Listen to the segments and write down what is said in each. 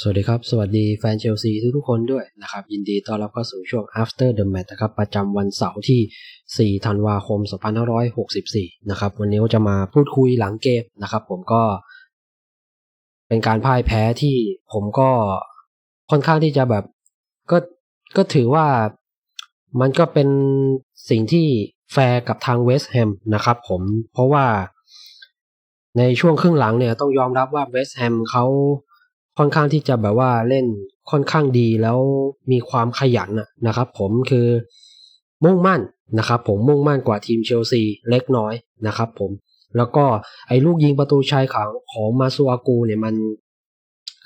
สวัสดีครับ สวัสดีแฟนเชลซีทุกๆคนด้วยนะครับ ยินดีต้อนรับเข้าสู่ช่วง after the match นะครับ ประจำวันเสาร์ที่ 4 ธันวาคม 2564 นะครับ วันนี้ก็จะมาพูดคุยหลังเกมนะครับ ผมก็เป็นการพ่ายแพ้ที่ผมก็ค่อนข้างที่จะแบบก็ก็ถือว่ามันก็เป็นสิ่งที่แฟร์กับทางเวสต์แฮมนะครับผมเพราะว่าในช่วงครึ่งหลังเนี่ยต้องยอมรับว่าเวสต์แฮมเขา ค่อนข้างที่จะแบบว่าเล่นค่อนข้างดีแล้วมีความขยันนะครับ ผมคือมุ่งมั่นนะครับ ผมมุ่งมั่นกว่าทีมเชลซีเล็กน้อยนะครับ ผมแล้วก็ไอ้ลูกยิงประตูชัยของของมาซูอากูเนี่ยมัน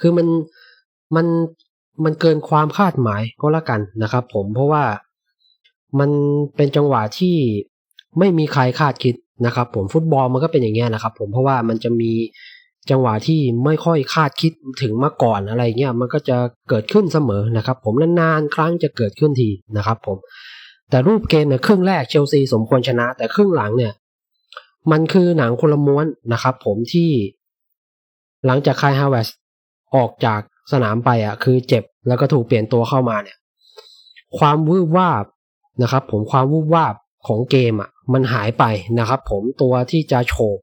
คือมันมันมันเกินความคาดหมายก็แล้วกันนะครับ ผมเพราะว่ามันเป็นจังหวะที่ไม่มีใครคาดคิดนะครับ ผมฟุตบอลมันก็เป็นอย่างเงี้ยนะครับ ผมเพราะว่ามันจะมี จังหวะที่ไม่ค่อยคาดคิดถึงมาก่อนอะไรเงี้ยมันก็จะเกิดขึ้นเสมอนะครับผมนานๆครั้งจะเกิดขึ้นทีนะครับผมแต่รูปเกมเนี่ยครึ่งแรกเชลซีสมควรชนะ แต่ครึ่งหลังเนี่ย มันคือหนังคนละม้วนนะครับผมที่หลังจากคายฮาวเวสออกจากสนามไปอะ คือเจ็บแล้วก็ถูกเปลี่ยนตัวเข้ามาเนี่ย ความวืบวาบนะครับ ผมความวูบวาบของเกมอะ มันหายไปนะครับ ผมตัวที่จะโฉบ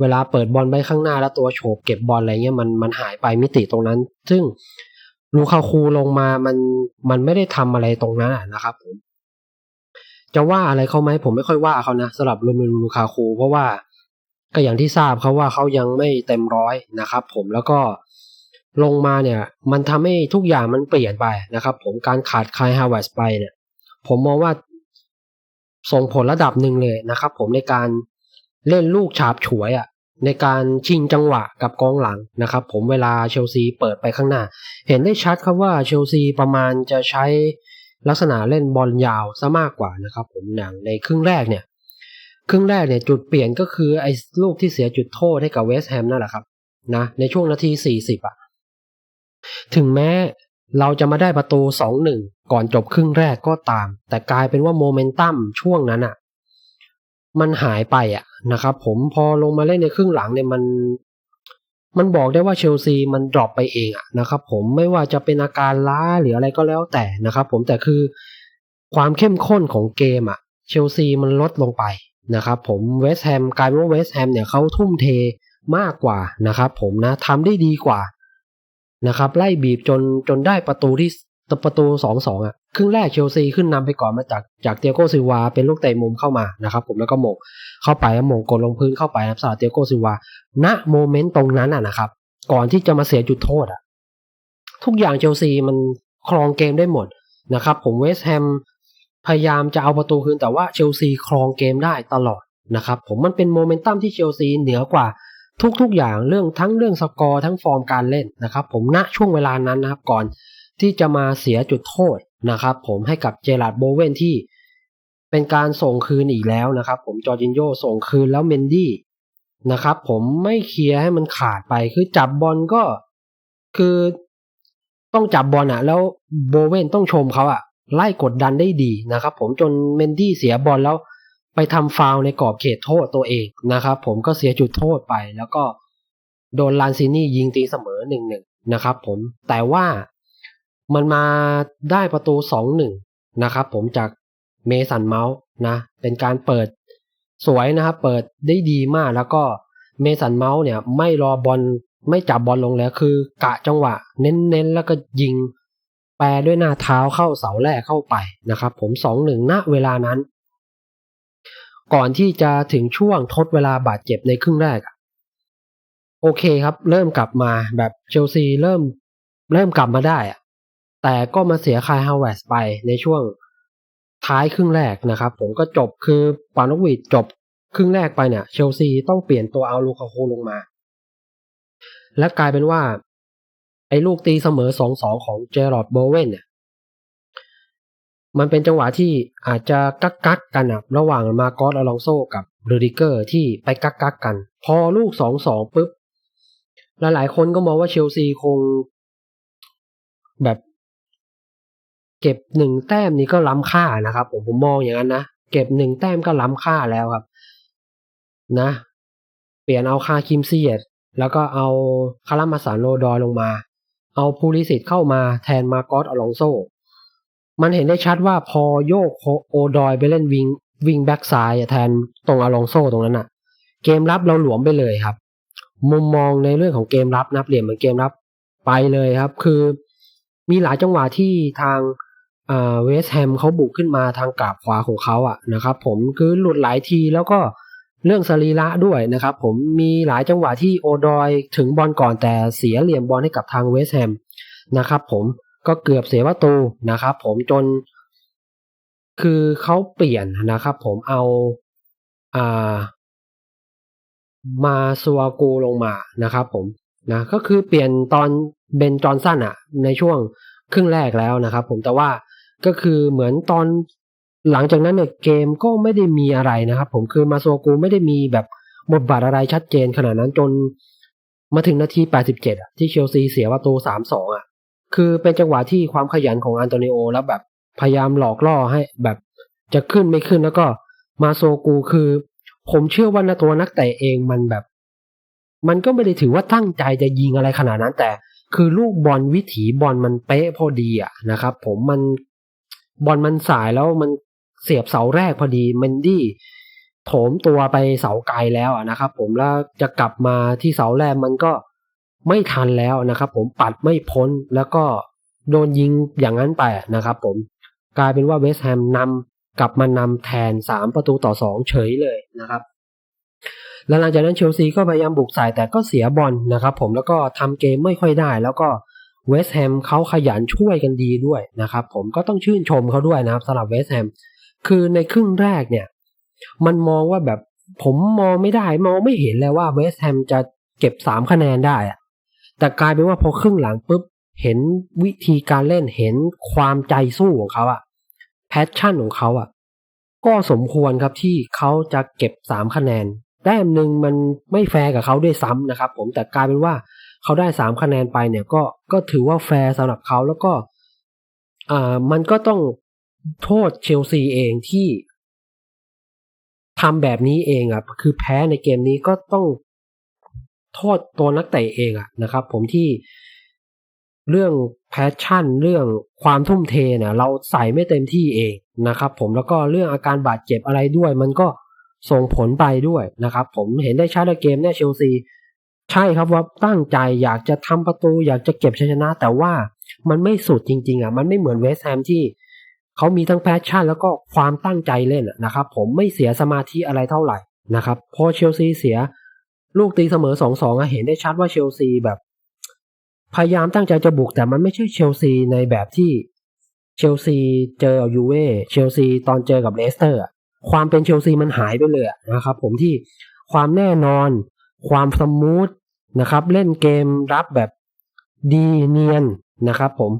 เวลาเปิดบอลไปข้างหน้าแล้วตัวโฉบเก็บบอลอะไรเงี้ยมันมันหายไปมิติตรงนั้น ซึ่งลูคาคูลงมามันมันไม่ได้ทำอะไรตรงนั้นนะครับผมจะว่าอะไรเขาไหมผมไม่ค่อยว่าเขานะสำหรับลูมิลูคาคู เพราะว่าก็อย่างที่ทราบเขาว่าเขายังไม่เต็มร้อยนะครับ ผมแล้วก็ลงมาเนี่ย มันทำให้ทุกอย่างมันเปลี่ยนไปนะครับ ผมการขาดคายฮาวเวสไปเนี่ย ผมมองว่าส่งผลระดับหนึ่งเลยนะครับ ผมในการ เล่นลูกฉาบฉวยอะในการชิงจังหวะกับกองหลังนะครับ ผมเวลาเชลซีเปิดไปข้างหน้า เห็นได้ชัดครับว่าเชลซีประมาณจะใช้ลักษณะเล่นบอลยาวซะมากกว่านะครับ ผมอย่างในครึ่งแรกเนี่ย ครึ่งแรกเนี่ยจุดเปลี่ยนก็คือไอ้ลูกที่เสียจุดโทษให้กับเวสต์แฮมนั่นแหละครับนะในช่วงนาทีสี่สิบอะถึงแม้เราจะมาได้ประตูสองหนึ่งก่อนจบครึ่งแรกก็ตาม แต่กลายเป็นว่าโมเมนตัมช่วงนั้นอะ มันหายไปอะนะครับ ผมพอลงมาเล่นในครึ่งหลังเนี่ยมันมันบอกได้ว่าเชลซีมันดรอปไปเองอะนะครับผมไม่ว่าจะเป็นอาการล้าหรืออะไรก็แล้วแต่นะครับผมแต่คือความเข้มข้นของเกมอะเชลซีมันลดลงไปนะครับผมเวสต์แฮมกลายเป็นว่าเวสต์แฮมเนี่ยเขาทุ่มเทมากกว่านะครับผมนะทำได้ดีกว่านะครับไล่บีบจนจนได้ประตูที่ประตูสองสองอะ ครึ่งแรกเชลซีขึ้นนำไปก่อนมาจากจากเตียโกซิวาเป็นลูกเตะมุมเข้ามานะครับผมแล้วก็โมงเข้าไปแล้วโมงกดลงพื้นเข้าไปนะสำหรับเตียโกซิวาณโมเมนต์ตรงนั้นอะนะครับ ก่อนที่จะมาเสียจุดโทษอะทุกอย่างเชลซีมันครองเกมได้หมดนะครับผมเวสต์แฮมพยายามจะเอาประตูคืนแต่ว่าเชลซีครองเกมได้ตลอดนะครับผมมันเป็นโมเมนตัมที่เชลซีเหนือกว่าทุกๆอย่างเรื่องทั้งเรื่องสกอร์ทั้งฟอร์มการเล่นนะครับผมณช่วงเวลานั้นนะครับก่อนที่จะมาเสียจุดโทษ นะครับผมให้กับเจราร์ดโบเวนที่เป็นการส่งคืนอีกแล้วนะครับ ผมจอร์จินโยส่งคืนแล้วเมนดี้นะครับ ผมไม่เคลียร์ให้มันขาดไปคือจับบอลก็คือต้องจับบอลอะแล้วโบเวนต้องชมเขาอะไล่กดดันได้ดีนะครับ ผมจนเมนดี้เสียบอลแล้วไปทำฟาวในกรอบเขตโทษตัวเองนะครับ ผมก็เสียจุดโทษไป แล้วก็โดนลานซินี่ยิงตีเสมอหนึ่งหนึ่งนะครับ ผมแต่ว่า มันมาได้ประตูสองหนึ่งนะครับผมจากเมสันเมาส์นะเป็นการเปิดสวยนะครับเปิดได้ดีมากแล้วก็เมสันเมาส์เนี่ยไม่รอบอลไม่จับบอลลงแล้วคือกะจังหวะ เน้นๆ แล้วก็ยิง แปรด้วยหน้าเท้าเข้าเสาแรกเข้าไปนะครับผมสองหนึ่งณเวลานั้น ก่อนที่จะถึงช่วงทดเวลาบาดเจ็บในครึ่งแรกโอเคครับ เริ่มกลับมาแบบเชลซีเริ่มเริ่มกลับมาได้อะ แต่ก็มาเสียคายฮาวเวสไปในช่วงท้ายครึ่งแรกนะครับ ผมก็จบคือปานกวีดจบครึ่งแรกไปเนี่ยเชลซีต้องเปลี่ยนตัวเอาลูคาโคลงมา และกลายเป็นว่า ไอ้ลูกตีเสมอสองสองของเจอร์รอดโบเวนเนี่ยมันเป็นจังหวะที่อาจจะกักกักกันอะระหว่างมาโกอสอลองโซกับเรดิเกอร์ที่ไปกักกักกัน พอลูกสองสองปุ๊บ หลายๆคนก็มองว่าเชลซีคง แบบ เก็บหนึ่งแต้มนี้ก็ล้ำค่านะครับ ผมผมมองอย่างนั้นนะเก็บหนึ่งแต้มก็ล้ำค่าแล้วครับ นะ เปลี่ยนเอาคาคิมเซียตแล้วก็เอาคารามาสานโลดอยลงมา เอาพูลิสิตเข้ามาแทนมาโกอสอลองโซ มันเห็นได้ชัดว่าพอโยกโอดอยไปเล่นวิงวิงแบ็กซ้ายแทนตรงอลองโซตรงนั้นอะเกมรับเราหลวมไปเลยครับ มุมมองในเรื่องของเกมรับนับเหลี่ยมเหมือนเกมรับไปเลยครับ คือมีหลายจังหวะที่ทาง เวสแฮมเขาบุกขึ้นมาทางกราบขวาของเขาอะนะครับ ผมคือหลุดหลายทีแล้วก็เรื่องสรีระด้วยนะครับ ผมมีหลายจังหวะที่โอดอยถึงบอลก่อนแต่เสียเหลี่ยมบอลให้กับทางเวสแฮมนะครับผมก็เกือบเสียประตูนะครับ ผมจน คือเขาเปลี่ยนนะครับ ผมเอาอ่ามาซัวกูลงมานะครับ ผมนะก็คือเปลี่ยนตอนเบนจอนสันอะในช่วงครึ่งแรกแล้วนะครับ ผมแต่ว่า ก็คือเหมือนตอนหลังจากนั้นเนี่ยเกมก็ไม่ได้มีอะไรนะครับ ผมคือมาโซกูไม่ได้มีแบบบทบาทอะไรชัดเจนขนาดนั้นจนมาถึงนาที 87อะที่เชลซีเสียประตู 3-2 อะ คือเป็นจังหวะที่ความขยันของอันโตนิโอแล้วแบบพยายามหลอกล่อให้แบบจะขึ้นไม่ขึ้นแล้วก็มาโซกูคือ ผมเชื่อว่านะตัวนักเตะเองมันแบบ มันก็ไม่ได้ถือว่าตั้งใจจะยิงอะไรขนาดนั้น แต่คือลูกบอลวิถีบอลมันเป๊ะพอดีอะนะครับ ผมมัน บอลมันสายแล้วมันเสียบเสาแรกพอดีเมนดี้โถมตัวไปเสาไกลแล้วนะครับผมแล้วจะกลับมาที่เสาแรกมันก็ไม่ทันแล้วนะครับ ผมปัดไม่พ้นแล้วก็โดนยิงอย่างนั้นไปนะครับ ผมกลายเป็นว่าเวสต์แฮมนำกลับมานำแทนสามประตูต่อสองเฉยเลยนะครับแล้วหลังจากนั้นเชลซีก็พยายามบุกใส่แต่ก็เสียบอลนะครับ ผมแล้วก็ทำเกมไม่ค่อยได้ แล้วก็ เวสต์แฮมเขาขยันช่วยกันดีด้วยนะครับ ผมก็ต้องชื่นชมเขาด้วยนะครับสำหรับเวสต์แฮมคือในครึ่งแรกเนี่ย มันมองว่าแบบผมมองไม่ได้มองไม่เห็นเลยว่าเวสต์แฮมจะเก็บสามคะแนนได้อะแต่กลายเป็นว่าพอครึ่งหลังปุ๊บเห็นวิธีการเล่นเห็นความใจสู้ของเขาอะแพชชั่นของเขาอะก็สมควรครับที่เขาจะเก็บสามคะแนนแต้มหนึ่งมันไม่แฟร์กับเขาด้วยซ้ำนะครับ ผมแต่กลายเป็นว่า เขาได้สามคะแนนไปเนี่ยก็ก็ถือว่าแฟร์สำหรับเขาแล้วก็อ่ามันก็ต้องโทษเชลซีเองที่ทำแบบนี้เองอะ คือแพ้ในเกมนี้ก็ต้องโทษตัวนักเตะเองอะนะครับ ผมที่เรื่องแพชชั่น เรื่องความทุ่มเทเนี่ยเราใส่ไม่เต็มที่เองนะครับ ผมแล้วก็เรื่องอาการบาดเจ็บอะไรด้วย มันก็ส่งผลไปด้วยนะครับ ผมเห็นได้ชัดในเกมเนี่ยเชลซี ใช่ครับว่าตั้งใจอยากจะทำประตูอยากจะเก็บชัยชนะ แต่ว่ามันไม่สุดจริง ๆ อะ มันไม่เหมือนเวสแฮมที่เขามีทั้งแพชชั่น แล้วก็ความตั้งใจเล่นนะครับ ผมไม่เสียสมาธิอะไรเท่าไหร่นะครับพอเชลซีเสีย ลูกตีเสมอสองสองเห็นได้ชัดว่าเชลซีแบบ พยายามตั้งใจจะบุกแต่มันไม่ใช่เชลซีในแบบที่เชลซีเจอยูเว่เชลซีตอนเจอกับเลสเตอร์ความเป็นเชลซีมันหายไปเลยนะครับผมที่ความแน่นอน ความสมูท นะครับ เล่นเกมรับแบบดีเนียนนะครับผม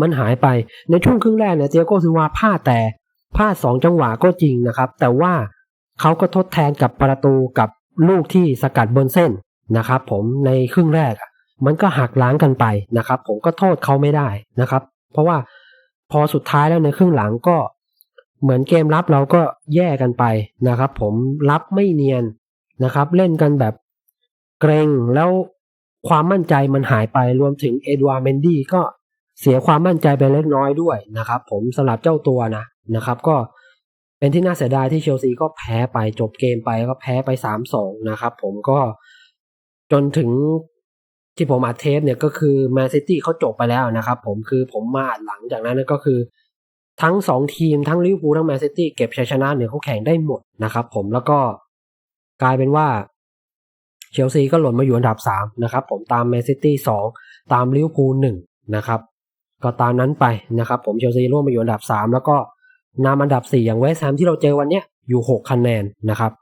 มันหายไปในช่วงครึ่งแรกเนี่ยเจโก้ซิวาพลาดแต่พลาดสองจังหวะก็จริงนะครับ แต่ว่าเขาก็ทดแทนกับประตูกับลูกที่สกัดบนเส้นนะครับ ผมในครึ่งแรกมันก็หักล้างกันไปนะครับ ผมก็โทษเขาไม่ได้นะครับ เพราะว่าพอสุดท้ายแล้วในครึ่งหลังก็เหมือนเกมรับเราก็แย่กันไปนะครับ ผมรับไม่เนียนนะครับ เล่นกันแบบ เกรงแล้วความมั่นใจมันหายไปรวมถึงเอ็ดวาร์เมนดี้ก็เสียความมั่นใจไปเล็กน้อยด้วยนะครับผมสำหรับเจ้าตัวนะนะครับ ก็เป็นที่น่าเสียดายที่เชลซีก็แพ้ไปจบเกมไปก็แพ้ไปสามสองนะครับผมก็จนถึงที่ผมอัดเทปเนี่ยก็คือแมนซิตี้เขาจบไปแล้วนะครับผมคือผมมาหลังจากนั้นก็คือ ทั้งสองทีมทั้งลิเวอร์พูลทั้งแมนซิตี้เก็บชัยชนะเนี่ยเขาแข่งได้หมดนะครับผมแล้วก็กลายเป็นว่า เชลซีก็หล่นมาอยู่อันดับสามนะครับผมตามแมนซิตี้สองตามลิเวอร์พูลหนึ่งนะครับก็ตามนั้นไปนะครับผมเชลซีร่วมมาอยู่อันดับสามแล้วก็นำอันดับ 4 อย่างเวสต์แฮมที่เราเจอวันนี้อยู่ 6 คะแนนนะครับ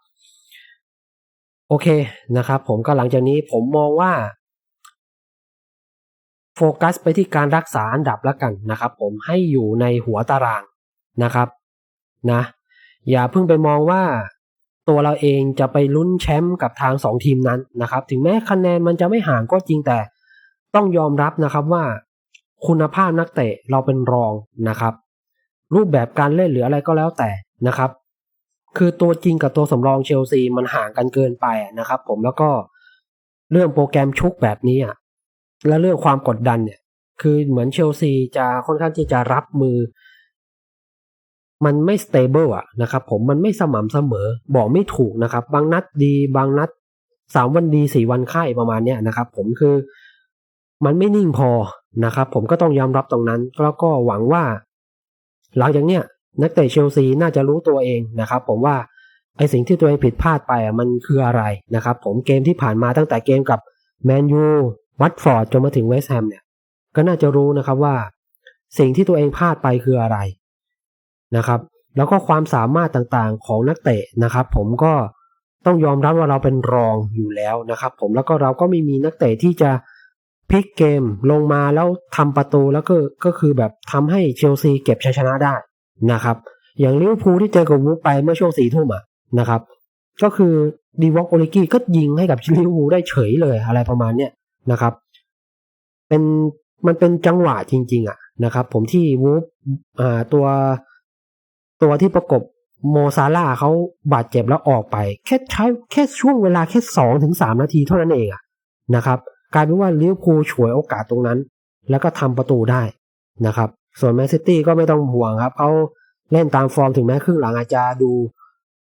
โอเคนะครับผมก็หลังจากนี้ผมมองว่าโฟกัสไปที่การรักษาอันดับแล้วกันนะครับ ผมให้อยู่ในหัวตารางนะครับนะอย่าเพิ่งไปมองว่า ตัวเราเองจะไปลุ้นแชมป์กับทางสองทีมนั้นนะครับ ถึงแม้คะแนนมันจะไม่ห่างก็จริงแต่ต้องยอมรับนะครับว่า คุณภาพนักเตะเราเป็นรองนะครับ รูปแบบการเล่นหรืออะไรก็แล้วแต่นะครับ คือตัวจริงกับตัวสำรองเชลซีมันห่างกันเกินไปนะครับ ผมแล้วก็เรื่องโปรแกรมชุกแบบนี้อะและเรื่องความกดดันเนี่ย คือเหมือนเชลซีจะค่อนข้างที่จะรับมือ มันไม่สเตเบิลอะนะครับผมมันไม่สม่ำเสมอ บอกไม่ถูกนะครับ บางนัดดีบางนัดสามวันดีสี่วันไข้ประมาณเนี้ยนะครับ ผมคือมันไม่นิ่งพอนะครับ ผมก็ต้องยอมรับตรงนั้น แล้วก็หวังว่า หลังจากเนี้ยนักเตะเชลซีน่าจะรู้ตัวเองนะครับ ผมว่าไอสิ่งที่ตัวเองผิดพลาดไปอะมันคืออะไรนะครับ ผมเกมที่ผ่านมาตั้งแต่เกมกับแมนยูวัตฟอร์ดจนมาถึงเวสต์แฮมเนี่ย ก็น่าจะรู้นะครับว่า สิ่งที่ตัวเองพลาดไปคืออะไร นะครับ แล้วก็ความสามารถต่างๆของนักเตะนะครับ ผมก็ต้องยอมรับว่าเราเป็นรองอยู่แล้วนะครับ ผมแล้วก็เราก็ไม่มีนักเตะที่จะพลิกเกมลงมาแล้วทำประตูแล้วก็ก็คือแบบทำให้เชลซีเก็บชัยชนะได้นะครับ อย่างลิเวอร์พูลที่เจอกับวูฟไปเมื่อช่วงสี่ทุ่มอะนะครับ ก็คือดีวอกโอลิกี้ก็ยิงให้กับลิเวอร์พูลได้เฉยเลยอะไรประมาณเนี้ยนะครับ เป็นมันเป็นจังหวะจริง ๆ อะนะครับ ผมที่วูฟอ่าตัว ตัวที่ประกบโมซาลาเขาบาดเจ็บแล้วออกไป แค่ใช้แค่ช่วงเวลาแค่สองถึงสามนาทีเท่านั้นเองอะนะครับกลายเป็นว่าลิเวอร์พูลฉวยโอกาสตรงนั้น แล้วก็ทำประตูได้นะครับ ส่วนแมนซิตี้ก็ไม่ต้องห่วงครับเขาเล่นตามฟอร์มถึงแม้ครึ่งหลังอาจจะดู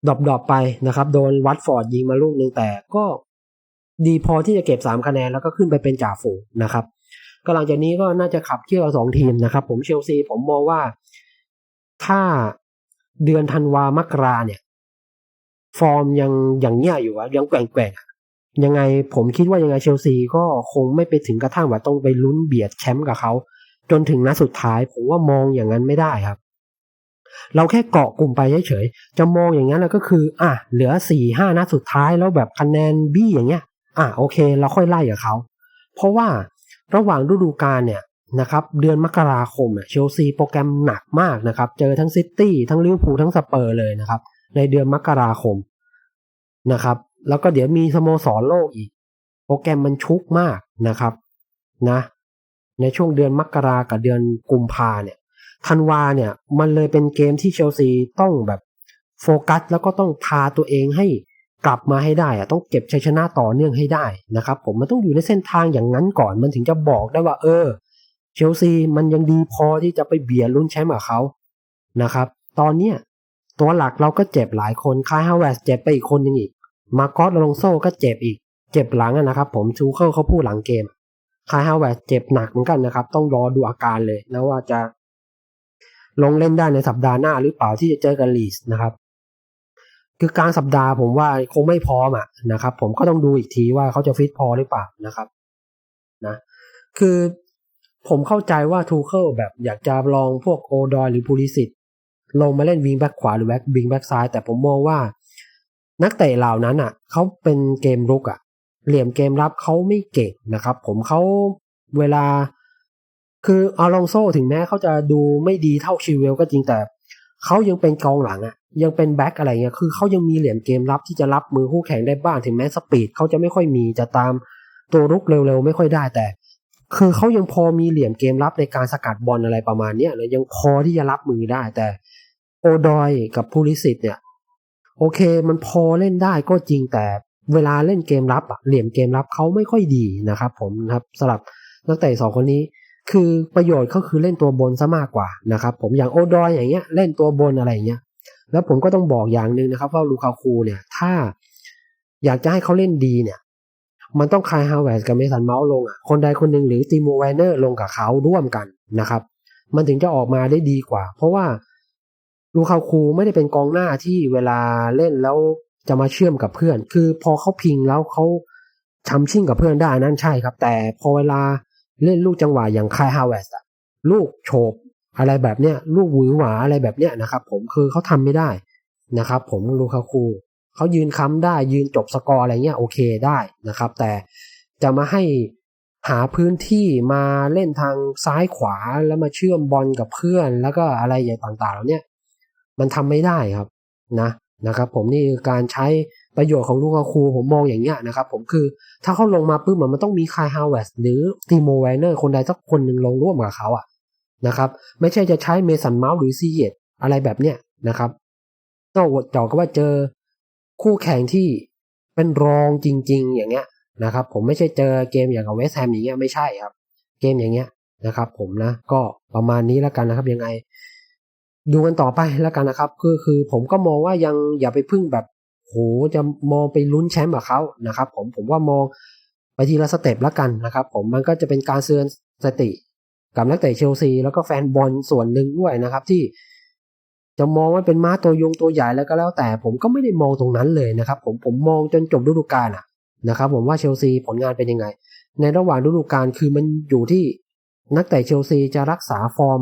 ดรอปๆไปนะครับ โดนวัตฟอร์ดยิงมาลูกหนึ่งแต่ก็ดีพอที่จะเก็บสามคะแนนแล้วก็ขึ้นไปเป็นจ่าฝูงนะครับก็หลังจากนี้ก็น่าจะขับเคี่ยวสองทีมนะครับ ผมเชลซีผมมองว่า ถ้า เดือนธันวามกราเนี่ย ฟอร์มยังอย่างเงี้ยอยู่อะยังแกว่งๆยังไงผมคิดว่ายังไงเชลซีก็คงไม่ไปถึงกระทั่งว่าต้องไปลุ้นเบียดแชมป์กับเขา จนถึงนัดสุดท้ายผมว่ามองอย่างนั้นไม่ได้ครับ เราแค่เกาะกลุ่มไปเฉยๆจะมองอย่างนั้นแล้วก็คือ อะเหลือสี่ห้านัดสุดท้ายแล้วแบบคะแนนบี้อย่างเงี้ย อะโอเค เราค่อยไล่กับเขาเพราะว่าระหว่างฤดูกาลเนี่ย นะครับเดือนมกราคมเนี่ยเชลซีโปรแกรมหนักมากนะครับ เจอทั้งซิตี้ทั้งลิเวอร์พูลทั้งสเปอร์เลยนะครับ ในเดือนมกราคมนะครับ แล้วก็เดี๋ยวมีสโมสรโลกอีก โปรแกรมมันชุกมากนะครับนะ ในช่วงเดือนมกรากับเดือนกุมภาเนี่ยธันวาเนี่ยมันเลยเป็นเกมที่เชลซีต้องแบบโฟกัส แล้วก็ต้องพาตัวเองให้กลับมาให้ได้อะต้องเก็บชัยชนะต่อเนื่องให้ได้นะครับ ผมมันต้องอยู่ในเส้นทางอย่างนั้นก่อนมันถึงจะบอกได้ว่า เออ เชลซีมันยังดีพอที่จะไปเบียดลุ้นแชมป์กับเขานะครับ ตอนเนี้ยตัวหลักเราก็เจ็บหลายคนคายฮาวเวสเจ็บไปอีกคนนึงอีก มาร์กอสลงโซ่ก็เจ็บอีก เจ็บหลังนะครับ ผมชูเคิลเขาพูดหลังเกมคายฮาวเวสเจ็บหนักเหมือนกันนะครับ ต้องรอดูอาการเลยนะว่าจะ ลงเล่นได้ในสัปดาห์หน้าหรือเปล่าที่จะเจอกันลีสนะครับ คือกลางสัปดาห์ผมว่าคงไม่พร้อมอะนะครับ ผมก็ต้องดูอีกทีว่าเขาจะฟิตพอหรือเปล่านะครับ นะ คือ ผมเข้าใจว่าทูเคิลแบบอยากจะลองพวกโอดอยหรือพูลิสิตลงมาเล่นวิงแบ็กขวาหรือแบ็กวิงแบ็กซ้าย แต่ผมมองว่า นักเตะเหล่านั้นอะเขาเป็นเกมรุกอะ เหลี่ยมเกมรับเขาไม่เก่งนะครับ ผมเขาเวลา คืออาลองโซถึงแม้เขาจะดูไม่ดีเท่าชิวเวลก็จริงแต่เขายังเป็นกองหลังอะ ยังเป็นแบ็กอะไรเงี้ยคือเขายังมีเหลี่ยมเกมรับที่จะรับมือคู่แข่งได้บ้างถึงแม้สปีดเขาจะไม่ค่อยมีจะตามตัวรุกเร็วๆ ไม่ค่อยได้แต่ คือเขายังพอมีเหลี่ยมเกมรับในการสกัดบอลอะไรประมาณเนี้ยเลยยังพอที่จะรับมือได้แต่โอดอยกับพูลิสิตเนี่ย โอเคมันพอเล่นได้ก็จริงแต่เวลาเล่นเกมรับอะเหลี่ยมเกมรับเขาไม่ค่อยดีนะครับ ผมนะครับสำหรับนักเตะสองคนนี้คือประโยชน์เขาคือเล่นตัวบนซะมากกว่านะครับ ผมอย่างโอดอยอย่างเงี้ยเล่นตัวบนอะไรอย่างเงี้ย แล้วผมก็ต้องบอกอย่างหนึ่งนะครับ ว่าลูคาคูเนี่ย ถ้าอยากจะให้เขาเล่นดีเนี่ย มันต้องคายฮาวเวสกับเมสันเมาส์ลงอะคนใดคนหนึ่งหรือติโมไวเนอร์ลงกับเขาร่วมกันนะครับ มันถึงจะออกมาได้ดีกว่า เพราะว่าลูคาคูไม่ได้เป็นกองหน้าที่เวลาเล่นแล้วจะมาเชื่อมกับเพื่อน คือพอเขาพิงแล้วเขาทำชิ่งกับเพื่อนได้นั่นใช่ครับ แต่พอเวลาเล่นลูกจังหวะอย่างคายฮาวเวสอะลูกโฉบอะไรแบบเนี้ยลูกหวือหวาอะไรแบบเนี้ยนะครับ ผมคือเขาทำไม่ได้นะครับ ผมลูคาคู เขายืนค้ำได้ยืนจบสกอร์อะไรเงี้ยโอเคได้นะครับ แต่จะมาให้หาพื้นที่มาเล่นทางซ้ายขวาแล้วมาเชื่อมบอลกับเพื่อน แล้วก็อะไรอย่างต่างๆเหล่านี้มันทำไม่ได้ครับนะนะครับ ผมนี่การใช้ประโยชน์ของลูกาคูผมมองอย่างเงี้ยนะครับ ผมคือถ้าเขาลงมาปุ๊บมันต้องมีคายฮาวเวสหรือตีโมไวนเนอร์คนใดสักคนหนึ่งลงร่วมกับเขาอะนะครับ ไม่ใช่จะใช้เมสันเมาส์หรือซีเยตอะไรแบบเนี้ยนะครับต้องจอกก็ว่าเจอ คู่แข่งที่เป็นรองจริง ๆ อย่างเงี้ยนะครับ ผมไม่ใช่เจอเกมอย่างกับเวสต์แฮมอย่างเงี้ยไม่ใช่ครับ เกมอย่างเงี้ยนะครับ ผมนะก็ประมาณนี้แล้วกันนะครับยังไง ดูกันต่อไปแล้วกันนะครับคือคือผมก็มองว่ายังอย่าไปพึ่งแบบโหจะมองไปลุ้นแชมป์กับเขานะครับ ผมผมว่ามองไปทีละสเต็ปแล้วกันนะครับ ผมมันก็จะเป็นการเตือนสติกับนักเตะเชลซีแล้วก็แฟนบอลส่วนหนึ่งด้วยนะครับ ที่ จะมองว่าเป็นม้าตัวยงตัวใหญ่แล้วก็แล้วแต่ผมก็ไม่ได้มองตรงนั้นเลยนะครับ ผมผมมองจนจบฤดูกาลอะนะครับ ผมว่าเชลซีผลงานเป็นยังไง ในระหว่างฤดูกาลคือมันอยู่ที่นักเตะเชลซีจะรักษาฟอร์ม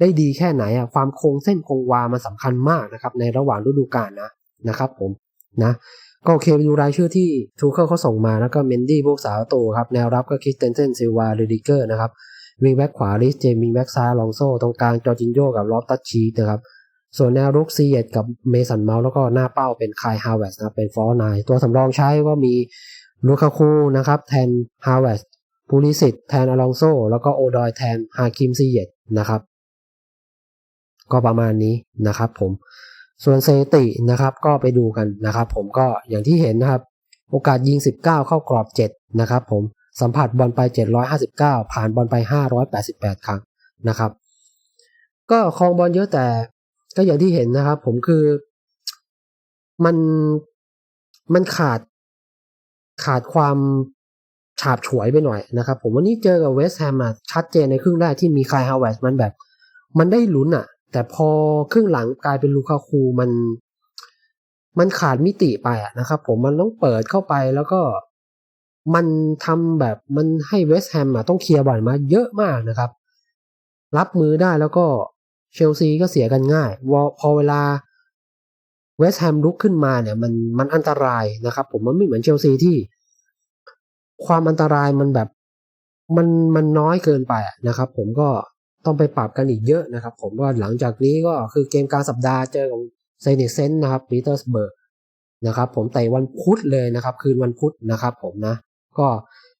ได้ดีแค่ไหนอะความคงเส้นคงวามันสำคัญมากนะครับ ในระหว่างฤดูกาลนะนะครับ ผมนะก็โอเคไปดูรายชื่อที่ทูเคิลเขาส่งมาแล้วก็เมนดี้พวกสาวโตครับแนวรับก็คิสเตนเซนซิลวาเรดิเกอร์นะครับวิงแบ็กขวาลิสเจมิงแบ็กซ้ายลองโซตรงกลางจอจินโยกับลอฟตัชชีนะครับ ส่วนแนวรุกซีเอตกับเมสันเมาส์แล้วก็หน้าเป้าเป็นคายฮาวเวสนะเป็นฟอร์นายตัวสำรองใช้ก็มีลูคาคูนะครับแทนฮาวเวสพูลิสิตแทนอลองโซแล้วก็โอดอยแทนฮาคิมซีเอตนะครับ ก็ประมาณนี้นะครับผมส่วนเซตินะครับก็ไปดูกันนะครับ ผมก็อย่างที่เห็นนะครับ โอกาสยิง 19 เข้ากรอบ 7 นะครับผมสัมผัสบอลไป 759 ผ่านบอลไป 588 ครั้งนะครับ ก็ครองบอลเยอะแต่ ก็อย่างที่เห็นนะครับ ผมคือมันมันขาดขาดความฉาบฉวยไปหน่อยนะครับ ผมวันนี้เจอกับเวสแฮมอะชัดเจนในครึ่งแรกที่มีคายฮาวเวสมันแบบ มันได้ลุ้นอะ แต่พอครึ่งหลังกลายเป็นลูคาคูมัน มันขาดมิติไปอะนะครับ ผมมันต้องเปิดเข้าไปแล้วก็มันทำแบบมันให้เวสแฮมอะต้องเคลียร์บอลมาเยอะมากนะครับ รับมือได้แล้วก็ เชลซีก็เสียกันง่าย พอเวลาเวสต์แฮมลุกขึ้นมาเนี่ยมันมันอันตรายนะครับ ผมมันไม่เหมือนเชลซีที่ ความอันตรายมันแบบมันมันน้อยเกินไปนะครับ ผมก็ต้องไปปรับกันอีกเยอะนะครับ ผมว่าหลังจากนี้ก็คือเกมกลางสัปดาห์เจอกับเซนิเซนนะครับปีเตอร์สเบิร์กนะครับ ผมแต่วันพุธเลยนะครับ คืนวันพุธนะครับ ผมนะ ก็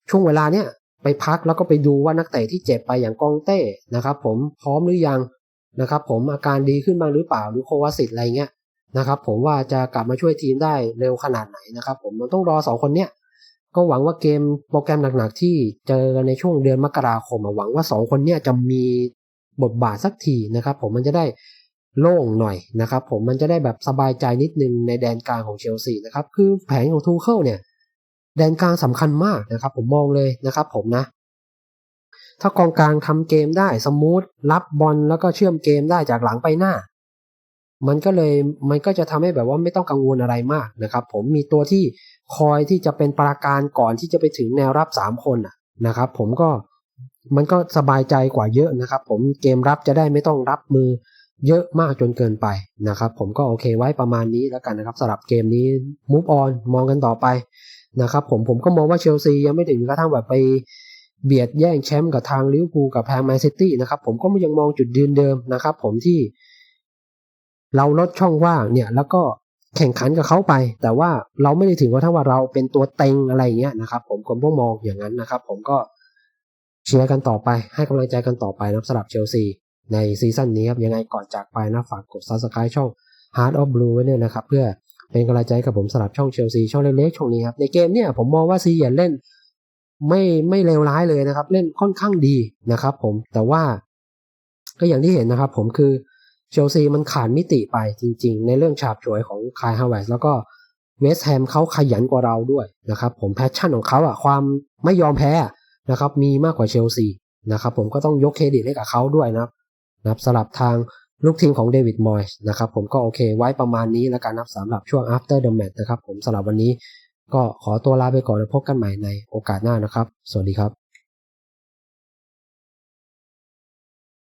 ช่วงเวลาเนี้ยไปพักแล้วก็ไปดูว่านักเตะที่เจ็บไปอย่างกองเต้นะครับ ผมพร้อมหรือยัง นะครับผมอาการดีขึ้นบ้างหรือเปล่าหรือโควาสิตอะไรเงี้ยนะครับผมว่าจะกลับมาช่วยทีมได้เร็วขนาดไหนนะครับผมมันต้องรอสองคนเนี้ยก็หวังว่าเกมโปรแกรมหนักๆที่เจอกันในช่วงเดือนมกราคมหวังว่าสองคนเนี้ยจะมีบทบาทสักทีนะครับผมมันจะได้โล่งหน่อยนะครับผมมันจะได้แบบสบายใจนิดนึงในแดนกลางของเชลซีนะครับคือแผนของทูเคิลเนี่ยแดนกลางสำคัญมากนะครับผมมองเลยนะครับผมนะ ถ้ากองกลางทำเกมได้สมูทรับบอลแล้วก็เชื่อมเกมได้จากหลังไปหน้า มันก็เลยมันก็จะทำให้แบบว่าไม่ต้องกังวลอะไรมากนะครับ ผมมีตัวที่คอยที่จะเป็นปราการก่อนที่จะไปถึงแนวรับสามคนนะครับ ผมก็มันก็สบายใจกว่าเยอะนะครับ ผมเกมรับจะได้ไม่ต้องรับมือเยอะมากจนเกินไปนะครับ ผมก็โอเคไว้ประมาณนี้แล้วกันนะครับสำหรับเกมนี้ move on มองกันต่อไปนะครับ ผมผมก็มองว่าเชลซียังไม่ถึงกระทั่งแบบไป เบียดแย่งแชมป์กับทางลิเวอร์พูลกับทางแมนซิตี้นะครับ ผมก็ยังมองจุดยืนเดิมนะครับ ผมที่ เราลดช่องว่างเนี่ย แล้วก็แข่งขันกับเขาไป แต่ว่าเราไม่ได้ถึงกระทั่งว่าเราเป็นตัวเต็งอะไรเงี้ยนะครับผมก็มองอย่างนั้นนะครับ ผมก็เชียร์กันต่อไป ให้กำลังใจกันต่อไปนะสำหรับเชลซีในซีซั่นนี้ครับ ยังไงก่อนจากไปนะฝากกด subscribe ช่อง Heart of Blue ไว้เนี่ยนะครับ เพื่อเป็นกำลังใจกับผมสำหรับช่องเชลซีช่องเล็กๆช่องนี้ครับ ในเกมเนี่ยผมมองว่าซีเยนเล่น ไม่ไม่เลวร้ายเลยนะครับ เล่นค่อนข้างดีนะครับผมแต่ว่าก็อย่างที่เห็นนะครับผมคือเชลซีมันขาดมิติไปจริง ๆ ในเรื่องฉาบฉวยของคายฮาวเวสแล้วก็เวสแฮมเขาขยันกว่าเราด้วยนะครับผมแพชชั่นของเขาอะความไม่ยอมแพ้นะครับมีมากกว่าเชลซีนะครับผมก็ต้องยกเครดิตให้กับเขาด้วยนะครับนะครับสลับทางลูกทีมของเดวิดมอยส์นะครับผมก็โอเคไว้ประมาณนี้แล้วกันนะสำหรับช่วง after the match นะครับผมสำหรับวันนี้ ก็ขอตัวลาไปก่อนแล้วพบกันใหม่ในโอกาสหน้านะครับ สวัสดีครับ